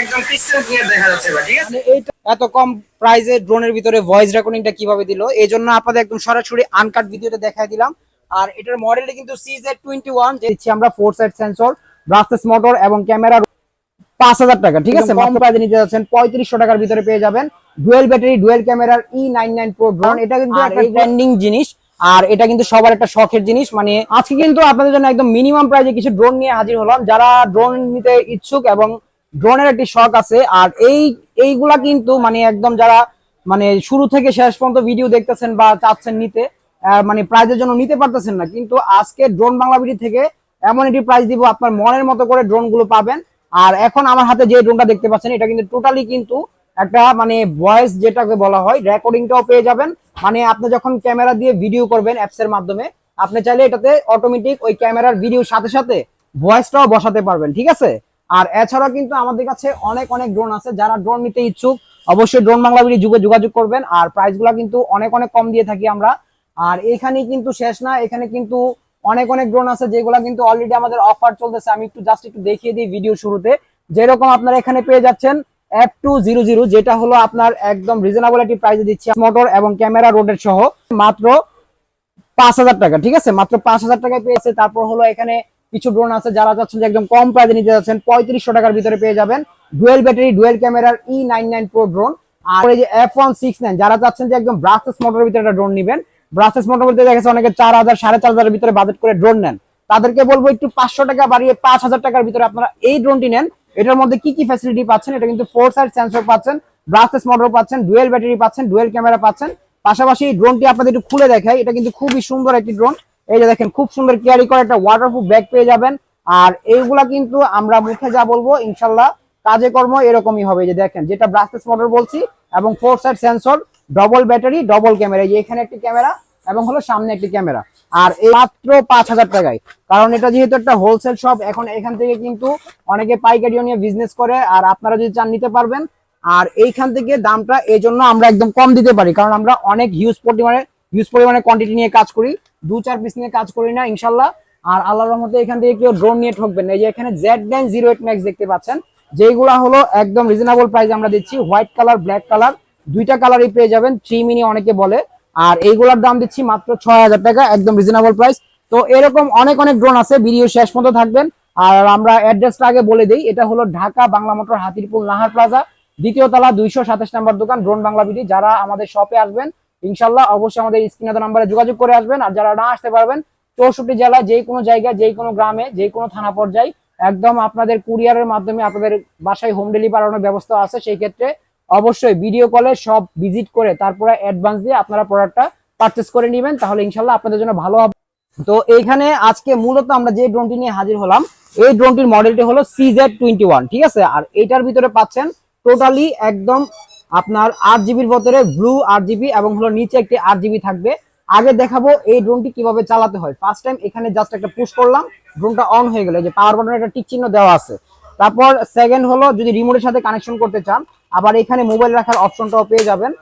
একদম crystal clear দেখা যাচ্ছে ভাই ঠিক আছে? মানে এত কম প্রাইসে ড্রোনের ভিতরে ভয়েস রেকর্ডিংটা কীভাবে দিল? এই জন্য আপনাদের একদম সরাসরি আনকাট ভিডিওটা দেখাই দিলাম। আর এটার মডেলটা কিন্তু সিজেড টোয়েন্টি ওয়ান দিচ্ছি আমরা four side sensor brushless motor এবং ক্যামেরা পাঁচ হাজার টাকা ঠিক আছে? কম প্রাইসে নিতে যাচ্ছেন পঁয়ত্রিশশো টাকার ভিতরে পেয়ে যাবেন। ডুয়েল ব্যাটারি ডুয়েল ক্যামেরার E nine nine pro drone এটা কিন্তু একটা ট্রেন্ডিং জিনিস আর এটা কিন্তু সবার একটা শখের জিনিস মানে আজকে কিন্তু আপনাদের জন্য একদম মিনিমাম প্রাইসে কিছু ড্রোন নিয়ে হাজির হলাম। যারা ড্রোন নিতে ইচ্ছুক এবং ড্রোনের একটি শখ আছে, আর এই, এইগুলা কিন্তু মানে একদম যারা মানে শুরু থেকে শেষ পর্যন্ত ভিডিও দেখতেছেন বা চাচ্ছেন নিতে মানে প্রাইজের জন্য নিতে পারতেছেন না। কিন্তু আজকে ড্রোন বাংলা ভিডি থেকে এমন একটি প্রাইস দিব, আপনার মনের মতো করে ড্রোনগুলো পাবেন। আর এখন আমার হাতে যে ড্রোনটা দেখতে পাচ্ছেন, এটা কিন্তু টোটালি কিন্তু একটা মানে ভয়েস যেটাকে বলা হয় রেকর্ডিংটাও পেয়ে যাবেন। মানে আপনি যখন ক্যামেরা দিয়ে ভিডিও করবেন অ্যাপস এর মাধ্যমে, আপনি চাইলে এটাতে অটোমেটিক ওই ক্যামেরার ভিডিওর সাথে সাথে ভয়েসটাও বসাতে পারবেন, ঠিক আছে? আর এছাড়াও কিন্তু আমাদের কাছে অনেক অনেক ড্রোন আছে যারা ড্রোন নিতে ইচ্ছুক। অবশ্যই ড্রোন বাংলা ভিডিও যুগে যোগাযোগ করবেন আর প্রাইস কিন্তু অনেক অনেক কম দিয়ে থাকি আমরা। আর এখানে কিন্তু শেষ না, এখানে কিন্তু অনেক অনেক ড্রোন আছে যেগুলো কিন্তু অলরেডি আমাদের অফার চলতেছে। আমি একটু জাস্ট একটু দেখিয়ে দিই ভিডিও শুরুতে। যেরকম আপনারা এখানে পেয়ে যাচ্ছেন এফ টু জিরো জিরো যেটা হলো আপনার একদম রিজনেবল একটি প্রাইসে দিচ্ছি। মোটর এবং ক্যামেরা রোডের সহ। মাত্র পাঁচ হাজার টাকা, ঠিক আছে? মাত্র পাঁচ হাজার টাকায় পেয়েছে। তারপর হলো এখানে কিছু ড্রোন আছে যারা চাচ্ছেন যে একদম কম প্রাইসে নিতে যাচ্ছেন, পঁয়ত্রিশশো টাকার ভিতরে পেয়ে যাবেন ডুয়েল ব্যাটারি ডুয়েল ক্যামেরার E nine nine pro drone আর এই যে এফ ওয়ান সিক্স নাইন যারা চাচ্ছেন যে একদম ব্রাসেস মোটরের ভিতরে একটা ড্রোন নিবেন ব্রাসেস মোটর বলতে দেখা গেছে অনেকে চার হাজার, সাড়ে চার হাজারের ভিতরে বাজেট করে ড্রোন নেন। তাদেরকে বলব একটু পাঁচশো টাকা বাড়িয়ে পাঁচ হাজার টাকার ভিতরে আপনারা এই ড্রোনটি নেন। এটার মধ্যে কি কি ফ্যাসিলিটি পাচ্ছেন, এটা কিন্তু ফোর সাইড সেন্সর পাচ্ছেন ব্রাসলেস মোটর পাচ্ছেন ডুয়েল ব্যাটারি পাচ্ছেন ডুয়েল ক্যামেরা পাচ্ছেন। পাশাপাশি ড্রোনটি আপনাদের একটু খুলে দেখাই, এটা কিন্তু খুবই সুন্দর একটি ড্রোন এই যে দেখেন, খুব সুন্দর ক্যারি করে একটা ওয়াটারপ্রুফ ব্যাগ পেয়ে যাবেন। আর এইগুলা কিন্তু আমরা মুখে যা বলব, ইনশাল্লাহ কাজে কর্ম এরকমই হবে। যে দেখেন, যেটা ব্রাসলেস মোটর বলছি, এবং four side sensor double battery double camera যে এখানে একটি ক্যামেরা এবং হলো সামনে একটি ক্যামেরা আর এই মাত্র পাঁচ হাজার টাকায়। কারণ এটা যেহেতু একটা হোলসেল শপ এখন এখান থেকে কিন্তু অনেকে পাইকারিও নিয়ে বিজনেস করে, আর আপনারা যদি চান নিতে পারবেন। আর এইখান থেকে দামটা এই জন্য আমরা একদম কম দিতে পারি, কারণ আমরা অনেক হিউজ পরিমাণে হিউজ পরিমাণে কোয়ান্টিটি নিয়ে কাজ করি। দু চার পিস নিয়ে কাজ করি না, ইনশাল্লাহ। আর আল্লাহর রহমতে এখান থেকে কেউ ড্রোন নিয়ে ঠকবেন না। এই যে এখানে Z nine zero eight max দেখতে পাচ্ছেন। যেগুলা হলো একদম রিজনেবল প্রাইস আমরা দিচ্ছি। হোয়াইট কালার ব্ল্যাক কালার দুইটা কালারই পেয়ে যাবেন। থ্রি মিনি অনেকে বলে। আর এইগুলার দাম দিচ্ছি মাত্র ছয় হাজার টাকা, একদম রিজনেবল প্রাইস তো এরকম অনেক অনেক ড্রোন আছে ভিডিও শেষ পর্যন্ত থাকবেন। আর আমরা অ্যাড্রেসটা আগে বলে দিই, এটা হলো ঢাকা বাংলা মোটর হাতিরপুল নাহার প্লাজা, দ্বিতীয় তলা, দুইশো সাতাশ নাম্বার দোকান ড্রোন বাংলা বিডি যারা আমাদের শপে আসবেন ইনশাল্লাহ অবশ্যই আমাদের স্ক্রিনে নাম্বারে যোগাযোগ করে আসবেন আর যারা না আসতে পারবেন, চৌষট্টি জেলা, যে কোনো জায়গায়, যে কোনো গ্রামে, যে কোনো থানা পর্যায়ে, একদম আপনাদের কুরিয়ারের মাধ্যমে আপনাদের বাসায় হোম ডেলিভারি পাঠানোর ব্যবস্থা আছে। সেই ক্ষেত্রে অবশ্যই ভিডিও কলে সব ভিজিট করে তারপরে অ্যাডভান্স দিয়ে আপনারা প্রোডাক্টটা পারচেস করে নেবেন, তাহলে ইনশাল্লাহ আপনাদের জন্য ভালো হবে। তো এইখানে আজকে মূলত আমরা যে ড্রোনটি নিয়ে হাজির হলাম, এই ড্রোনটির মডেলটি হলো সিজেড টোয়েন্টি ঠিক আছে? আর এটার ভিতরে পাচ্ছেন টোটালি একদম আপনার আট জিবির ভিতরে ব্লু আট জিবি এবং হলো নিচে একটি আট জিবি থাকবে। আগে দেখাবো এই ড্রোনটি কীভাবে চালাতে হয়। ফার্স্ট টাইম এখানে জাস্ট একটা পুশ করলাম ড্রোনটা অন হয়ে গেল। যে পাওয়ার বাটনের একটা টিক চিহ্ন দেওয়া আছে। তারপর সেকেন্ড হলো যদি রিমোটের সাথে কানেকশন করতে চান, আবার এখানে মোবাইল রাখার অপশনটাও পেয়ে যাবেন।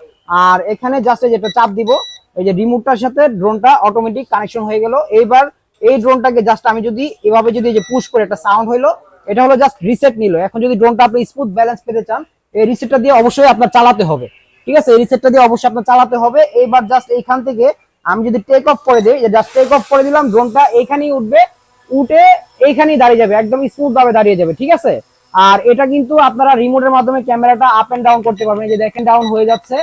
আর এখানে জাস্ট যেটা চাপ দিব, এই যে রিমোটটার সাথে ড্রোনটা অটোমেটিক কানেকশন হয়ে গেল। এইবার এই ড্রোনটাকে জাস্ট আমি যদি এভাবে যদি যে পুশ করে একটা সাউন্ড হইল, এটা হলো জাস্ট রিসেট নিল। এখন যদি ড্রোনটা আপনি স্মুথ ব্যালেন্স পেতে চান এই রিসেটটা দিয়ে অবশ্যই আপনার চালাতে হবে। ঠিক আছে? এই রিসেটটা দিয়ে অবশ্যই আপনার চালাতে হবে। এইবার জাস্ট এইখান থেকে আমি যদি টেক অফ করে দিই জাস্ট টেক অফ করে দিলাম ড্রোনটা এইখানেই উঠবে। উঠে এইখানেই দাঁড়িয়ে যাবে, একদম স্মুথ ভাবে দাঁড়িয়ে যাবে, ঠিক আছে? আর এটা কিন্তু আপনারা রিমোটের মাধ্যমে ক্যামেরাটা আপ এন্ড ডাউন করতে পারবেন। যে দেখেন ডাউন হয়ে যাচ্ছে।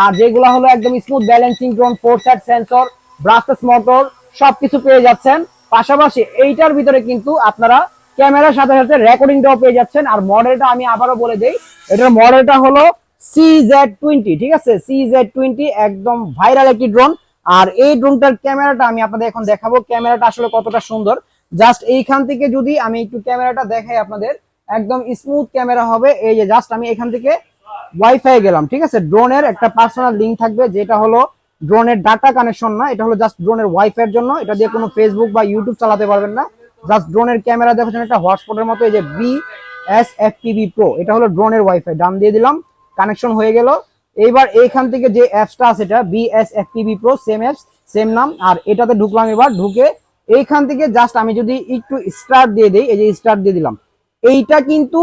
আর যেগুলো হলো একদম smooth balancing drone four side sensor brushless motor সবকিছু পেয়ে যাচ্ছেন। পাশাপাশি এইটার ভিতরে কিন্তু আপনারা ক্যামেরার সাথে সাথে রেকর্ডিংটাও পেয়ে যাচ্ছেন। আর মডেলটা আমি আবারও বলে দেই এটার মডেলটা হলো সিজেড টোয়েন্টি ঠিক আছে? সিজেড টোয়েন্টি একদম ভাইরাল একটি ড্রোন আর এই ড্রোনটার ক্যামেরাটা আমি আপনাদের এখন দেখাবো। ক্যামেরাটা আসলে কতটা সুন্দর। জাস্ট এইখান থেকে যদি আমি একটু ক্যামেরাটা দেখাই আপনাদের, একদম স্মুথ ক্যামেরা হবে। এই যে জাস্ট আমি এখান থেকে ওয়াইফাই গেলাম, ঠিক আছে? ড্রোনের একটা পার্সোনাল লিঙ্ক থাকবে, যেটা হলো ড্রোনের ডাটা কানেকশন না, এটা হলো জাস্ট ড্রোনের ওয়াইফাই এর জন্য। এটা দিয়ে কোনো ফেসবুক বা ইউটিউব চালাতে পারবেন না। জাস্ট ড্রোনের ক্যামেরা দেখাচ্ছেন একটা হটস্পটের মতো, এই যে B S F TV pro এটা হলো ড্রোনের ওয়াইফাই ডান দিয়ে দিলাম কানেকশন হয়ে গেল। এইবার এইখান থেকে যে অ্যাপসটা আছে এটা B S F TV pro same apps same নাম। আর এটাতে ঢুকলাম এবার, ঢুকে এইখান থেকে জাস্ট আমি যদি একটু স্টার্ট দিয়ে দিই, এই যে স্টার্ট দিয়ে দিলাম। এইটা কিন্তু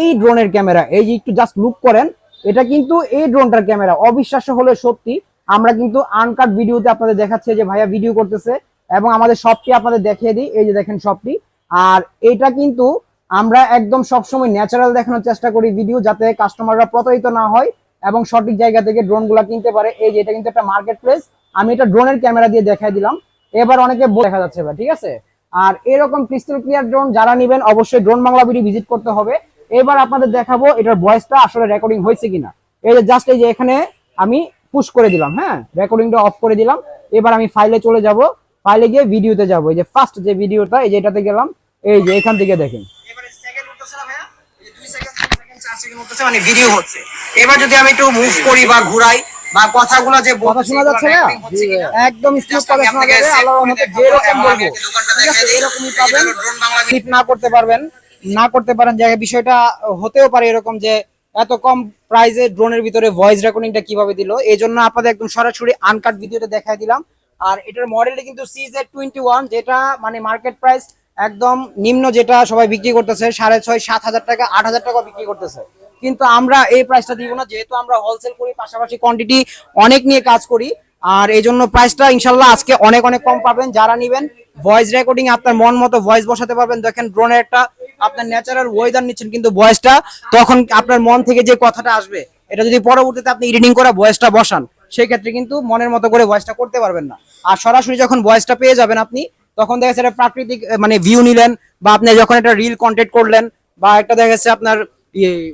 এই ড্রোনের ক্যামেরা এই যে একটু জাস্ট লুক করেন, এটা কিন্তু এই ড্রোনটার ক্যামেরা অবিশ্বাস্য হলে সত্যি, আমরা কিন্তু আনকাট ভিডিওতে আপনাদের দেখাচ্ছে যে ভাইয়া ভিডিও করতেছে এবং আমাদের শপটি আপনাদের দেখিয়ে দিই। এই যে দেখেন শপটি আর এটা কিন্তু আমরা একদম সবসময় ন্যাচারাল দেখানোর চেষ্টা করি ভিডিও যাতে কাস্টমাররা প্রতারিত না হয় এবং সঠিক জায়গা থেকে ড্রোনগুলো কিনতে পারে। এই যে এটা কিন্তু একটা মার্কেট প্লেস আমি এটা ড্রোনের ক্যামেরা দিয়ে দেখাই দিলাম। এবার অনেকে দেখা যাচ্ছে এবার ঠিক আছে? আর এরকম ক্রিস্টাল ক্লিয়ার ড্রোন যারা নেবেন, অবশ্যই ড্রোন বাংলা ভিডিও ভিজিট করতে হবে। এবার আপনাদের দেখাবো এটার ভয়েসটা আসলে রেকর্ডিং হয়েছে কিনা। এই যে জাস্ট এই যে এখানে আমি পুশ করে দিলাম হ্যাঁ? রেকর্ডিংটা অফ করে দিলাম। এবার আমি ফাইলে চলে যাব। ফাইলে গিয়ে ভিডিওতে যাব। এই যে ফার্স্ট যে ভিডিওটা এই যে এটাতে গেলাম। এই যে এখান থেকে দেখেন। না ভাইয়া দুই সেকেন্ড সেকেন্ড চার সেকেন্ড মানে ভিডিও হচ্ছে। এবার যদি আমি একটু মুভ করি বা ঘুরাই বা কথাগুলো যে কথা শোনা যাচ্ছে না? একদম স্মুথ কথা শোনা যাবে আল্লাহর রহমতে যেরকম বলব এরকমই পাবেন না করতে পারবেন না করতে পারেন যে বিষয়টা হতেও পারে এরকম যে এত কম প্রাইসে ড্রোনের ভিতরে ভয়েস রেকর্ডিংটা কীভাবে দিল এই জন্য আপনাদের একদম সরাসরি আনকাট ভিডিওটা দেখাই দিলাম। আর এটার মডেলটা কিন্তু সিজেড টোয়েন্টি ওয়ান যেটা মানে মার্কেট প্রাইস একদম নিম্ন যেটা সবাই বিক্রি করতেছে, সাড়ে ছয়, সাত হাজার টাকা, আট হাজার টাকা বিক্রি করতেছে। কিন্তু আমরা এই প্রাইসটা দিব না, যেহেতু আমরা হোলসেল করি, পাশাপাশি কোয়ান্টিটি অনেক নিয়ে কাজ করি, আর এই জন্য প্রাইসটা ইনশাল্লাহ আজকে অনেক অনেক কম পাবেন। যারা নিবেন ভয়েস রেকর্ডিং আপনার মন মতো ভয়েস বসাতে পারবেন। দেখেন ড্রোনের একটা, আপনার ন্যাচারাল ওয়েদার নিচ্ছেন কিন্তু ভয়েসটা তখন আপনার মন থেকে যে কথাটা আসবে, এটা যদি পরবর্তীতে আপনি এডিটিং করে ভয়েসটা বসান, সেই ক্ষেত্রে কিন্তু মনের মতো করে ভয়েসটা করতে পারবেন না। আর সরাসরি যখন ভয়েসটা পেয়ে যাবেন আপনি তখন দেখা যাচ্ছে প্রাকৃতিক মানে ভিউ নিলেন বা আপনি যখন একটা রিল কন্টেন্ট করলেন বা একটা দেখা যাচ্ছে আপনার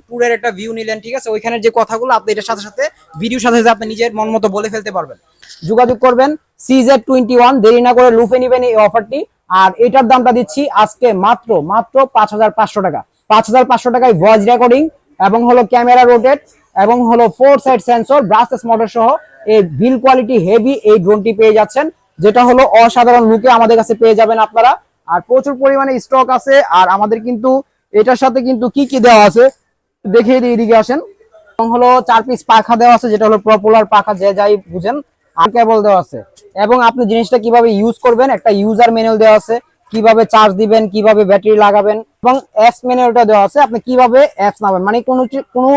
ট্যুরের একটা ভিউ নিলেন, ঠিক আছে? ওইখানের যে কথাগুলো, আপনি এটার সাথে সাথে ভিডিওর সাথে সাথে আপনি নিজের মন মতো বলে ফেলতে পারবেন। যোগাযোগ করবেন সিজেড টোয়েন্টি ওয়ান দেরি না করে লুফে নিবেন এই অফারটি আর এটার দামটা দিচ্ছি আজকে মাত্র মাত্র পাঁচ হাজার পাঁচশো টাকা। পাঁচ হাজার পাঁচশো টাকায় ভয়েস রেকর্ডিং এবং হলো ক্যামেরা রোটেট এবং হলো four side sensor brushless motor সহ এই বিল কোয়ালিটি হেভি এই ড্রোনটি পেয়ে যাচ্ছেন। যেটা হলো অসাধারণ লুকে আমাদের কাছে পেয়ে যাবেন আপনারা। আর প্রচুর পরিমাণে স্টক আছে, আর আমাদের কিন্তু এটার সাথে কিন্তু কি কি দেওয়া আছে দেখিয়ে দিই, এদিকে আসেন। এবং হলো চার পিস পাখা দেওয়া আছে, যেটা হলো পপুলার পাখা, যে যাই বুঝেন, আর কেবল দেওয়া আছে। এবং আপনি জিনিসটা কীভাবে ইউজ করবেন, একটা ইউজার ম্যানুয়াল দেওয়া আছে, কীভাবে চার্জ দিবেন, কীভাবে ব্যাটারি লাগাবেন, এবং অ্যাপস ম্যানুয়ালটা দেওয়া আছে, আপনি কীভাবে অ্যাপস নামাবেন। মানে কোনো কোনো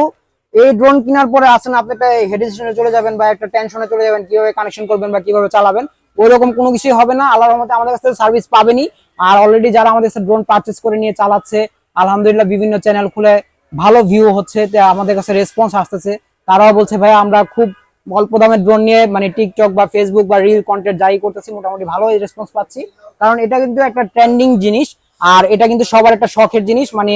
এই ড্রোন কেনার পরে আসেন, আপনি একটা হেডিটেশনে চলে যাবেন বা একটা টেনশনে চলে যাবেন, কীভাবে কানেকশন করবেন বা কীভাবে চালাবেন ওই রকম কোনো কিছুই হবে না। আল্লাহর রহমতে আমাদের কাছে সার্ভিস পাবেনই। আর অলরেডি যারা আমাদের কাছে ড্রোন পারচেস করে নিয়ে চালাচ্ছে, আলহামদুলিল্লাহ বিভিন্ন চ্যানেল খুলে ভালো ভিউ হচ্ছে আমাদের কাছে রেসপন্স আসতেছে। তারাও বলছে ভাই আমরা খুব অল্প দামের ড্রোন নিয়ে মানে টিকটক বা ফেসবুক বা রিল কন্টেন্ট যাই করতেছি, মোটামুটি ভালো রেসপন্স পাচ্ছি। কারণ এটা কিন্তু একটা ট্রেন্ডিং জিনিস, আর এটা কিন্তু সবার একটা শখের জিনিস। মানে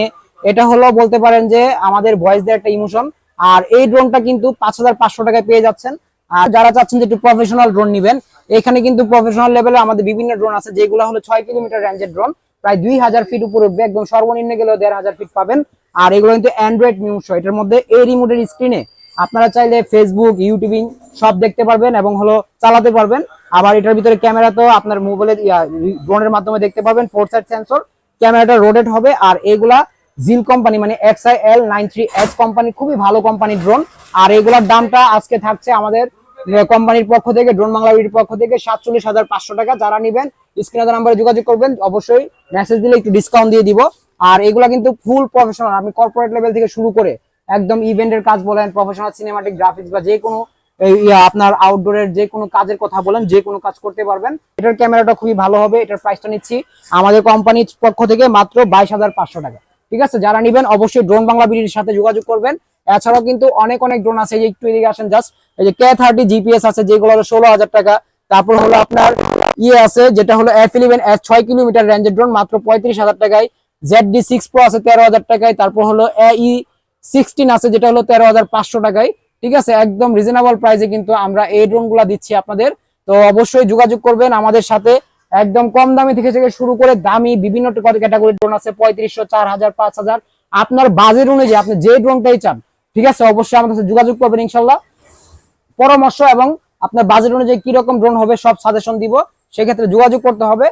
এটা হলো বলতে পারেন যে আমাদের ভয়েস দেওয়ার একটা ইমোশন আর এই ড্রোনটা কিন্তু পাঁচ হাজার পাঁচশো টাকায় পেয়ে যাচ্ছেন। আর যারা চাচ্ছেন যে একটু প্রফেশনাল ড্রোন নিবেন, এখানে কিন্তু প্রফেশনাল লেভেলে আমাদের বিভিন্ন ড্রোন আছে, যেগুলো হলো ছয় কিলোমিটার রেঞ্জের ড্রোন প্রায় দুই হাজার ফিট উপরে উঠবে, একদম সর্বনিম্ন গেলেও দেড় হাজার ফিট পাবেন। আর এগুলো কিন্তু অ্যান্ড্রয়েড মিউস এটার মধ্যে এই রিমোটের স্ক্রিনে আপনারা চাইলে ফেসবুক ইউটিউবিং সব দেখতে পারবেন এবং হলো চালাতে পারবেন। আবার এটার ভিতরে ক্যামেরা তো আপনার মোবাইলে ড্রোনের মাধ্যমে দেখতে পাবেন ফোর সাইড সেন্সর ক্যামেরাটা রোটেট হবে। আর এগুলা জিল কোম্পানি মানে XI L nine three S company খুবই ভালো কোম্পানি ড্রোন আর এগুলার দামটা আজকে থাকছে আমাদের কোম্পানির পক্ষ থেকে, ড্রোন বাংলার পক্ষ থেকে সাতচল্লিশ হাজার পাঁচশো টাকা যারা নিবেন, স্ক্রিনে নাম্বারে যোগাযোগ করবেন, অবশ্যই মেসেজ দিলে একটু ডিসকাউন্ট দিয়ে দিব। আর এগুলা কিন্তু ফুল প্রফেশনাল আমি কর্পোরেট লেভেল থেকে শুরু করে একদম ইভেন্টের কাজ বলেন প্রফেশনাল সিনেমাটিক গ্রাফিক্স বা যে কোনো আপনার আউটডোরের যে কোনো কাজের কথা বলেন যে কোনো কাজ করতে পারবেন। এটার ক্যামেরাটা খুবই ভালো হবে, এটার প্রাইসটা নিচ্ছি। আমাদের কোম্পানির পক্ষ থেকে মাত্র বাইশ হাজার পাঁচশো টাকা। ঠিক আছে? যারা নিবেন, অবশ্যই ড্রোন বাংলা বিডির সাথে যোগাযোগ করবেন। এছাড়াও কিন্তু অনেক অনেক ড্রোন আছে একটু এদিকে আসেন জাস্ট এই যে কে থার্টি জিপিএস আছে, যেগুলো হলো ষোলো হাজার টাকা। তারপর হলো আপনার ইয়ে আছে, যেটা হলো এফ ইলেভেন এস ছয় কিলোমিটার রেঞ্জের ড্রোন মাত্র পঁয়ত্রিশ হাজার টাকায়। জেড ডি সিক্স প্রো আছে তেরো হাজার টাকায়, তারপর হলো ই সিক্সটিন আছে, যেটা হলো তেরো হাজার পাঁচশো টাকায়। ঠিক আছে? একদম রিজনেবল প্রাইসে কিন্তু আমরা এই ড্রোনগুলা দিচ্ছি আপনাদের। তো অবশ্যই যোগাযোগ করবেন আমাদের সাথে। একদম কম দামি থেকে থেকে শুরু করে দামি বিভিন্ন ক্যাটাগরির ড্রোন আছে, পঁয়ত্রিশশো, চার হাজার, পাঁচ হাজার। আপনার বাজেট অনুযায়ী আপনি যে ড্রোনটাই চান ঠিক আছে? অবশ্যই আমাদের সাথে যোগাযোগ করবেন ইনশাল্লাহ। পরামর্শ এবং আপনার বাজেট অনুযায়ী কীরকম ড্রোন হবে সব সাজেশন দিব। সেক্ষেত্রে যোগাযোগ করতে হবে।